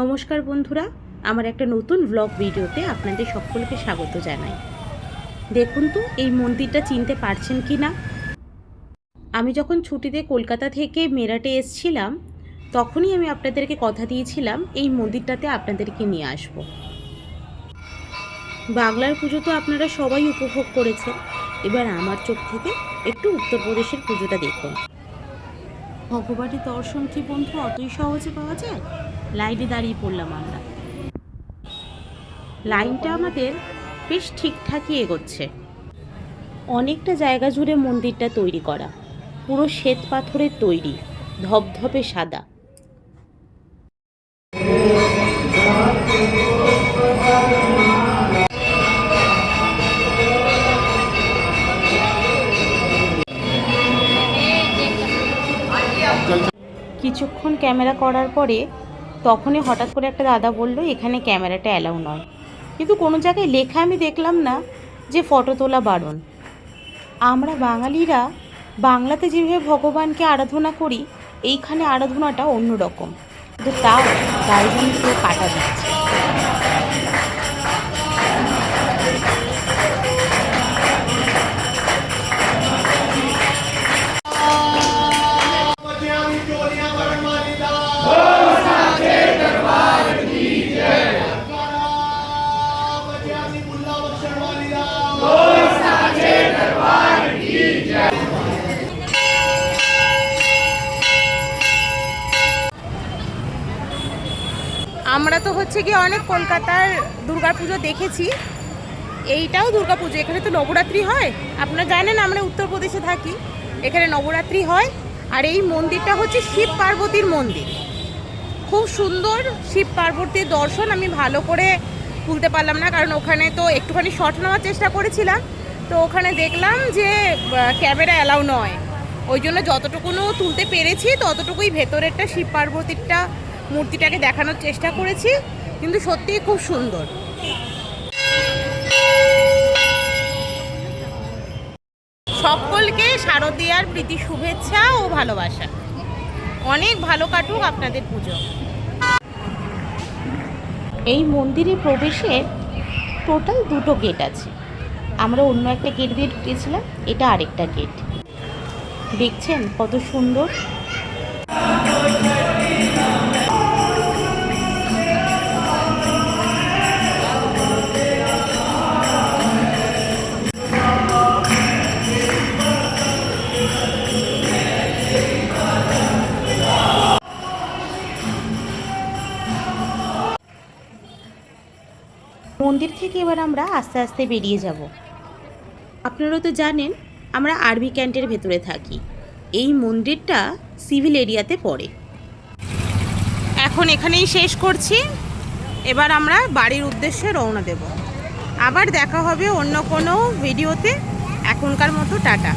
নমস্কার বন্ধুরা, আমার একটা নতুন ব্লগ ভিডিওতে আপনাদের সকলকে স্বাগত জানাই। দেখুন তো, এই মন্দিরটা চিনতে পারছেন কি না? আমি যখন ছুটিতে কলকাতা থেকে মেরাটে এসছিলাম, তখনই আমি আপনাদেরকে কথা দিয়েছিলাম, এই মন্দিরটাতে আপনাদেরকে নিয়ে আসব। বাংলার পুজো তো আপনারা সবাই উপভোগ করেছেন। এবার আমার চোখ থেকে একটু উত্তরপ্রদেশের পুজোটা দেখুন। ভগবানের দর্শন কি বন্ধু, অতই সহজে পাওয়া যায়? লাইনে দাঁড়িয়ে পড়লাম আমরা। লাইনটা আমাদের বেশ ঠিকঠাকই এগোচ্ছে। অনেকটা জায়গা জুড়ে মন্দিরটা তৈরি করা। পুরো শ্বেত পাথরের তৈরি ধপধপে সাদা। কিছুক্ষণ ক্যামেরা করার পরে তখনই হঠাৎ করে একটা দাদা বলল, এখানে ক্যামেরাটা অ্যালাউ নয়। কিন্তু কোনো জায়গায় লেখা আমি দেখলাম না যে ফটো তোলা বারণ। আমরা বাঙালিরা বাংলাতে যেভাবে ভগবানকে আরাধনা করি, এইখানে আরাধনাটা অন্যরকম। কিন্তু তাও গাড়ি কাটা দিচ্ছে। আমরা তো হচ্ছে কি অনেক কলকাতার দুর্গাপুজো দেখেছি। এইটাও দুর্গাপুজো, এখানে তো নবরাত্রি হয়। আপনারা জানেন আমরা উত্তরপ্রদেশে থাকি, এখানে নবরাত্রি হয়। আর এই মন্দিরটা হচ্ছে শিব পার্বতীর মন্দির। খুব সুন্দর শিব পার্বতীর দর্শন, আমি ভালো করে তুলতে পারলাম না, কারণ ওখানে তো একটুখানি শর্ট নেওয়ার চেষ্টা করেছিলাম। তো ওখানে দেখলাম যে ক্যামেরা অ্যালাউ নয়। ওই জন্য যতটুকুনো তুলতে পেরেছি, ততটুকুই ভেতরেরটা শিব পার্বতীরটা মূর্তিটাকে দেখানোর চেষ্টা করেছি, কিন্তু সত্যিই খুব সুন্দর। সকলকে শারদীয়ার প্রীতি শুভেচ্ছা ও ভালোবাসা। অনেক ভালো কাটুক আপনাদের পুজো। এই মন্দিরে প্রবেশে টোটাল দুটো গেট আছে। আমরা অন্য একটা গেট দিয়ে ঢুকেছিলাম, এটা আরেকটা গেট। দেখছেন কত সুন্দর? মন্দির থেকে এবার আমরা আস্তে আস্তে বেরিয়ে যাব। আপনারা তো জানেন, আমরা আরবি ক্যান্টের ভেতরে থাকি। এই মন্দিরটা সিভিল এরিয়াতে পড়ে। এখন এখানেই শেষ করছি। এবার আমরা বাড়ির উদ্দেশ্যে রওনা দেব। আবার দেখা হবে অন্য কোনো ভিডিওতে। এখনকার মতো টাটা।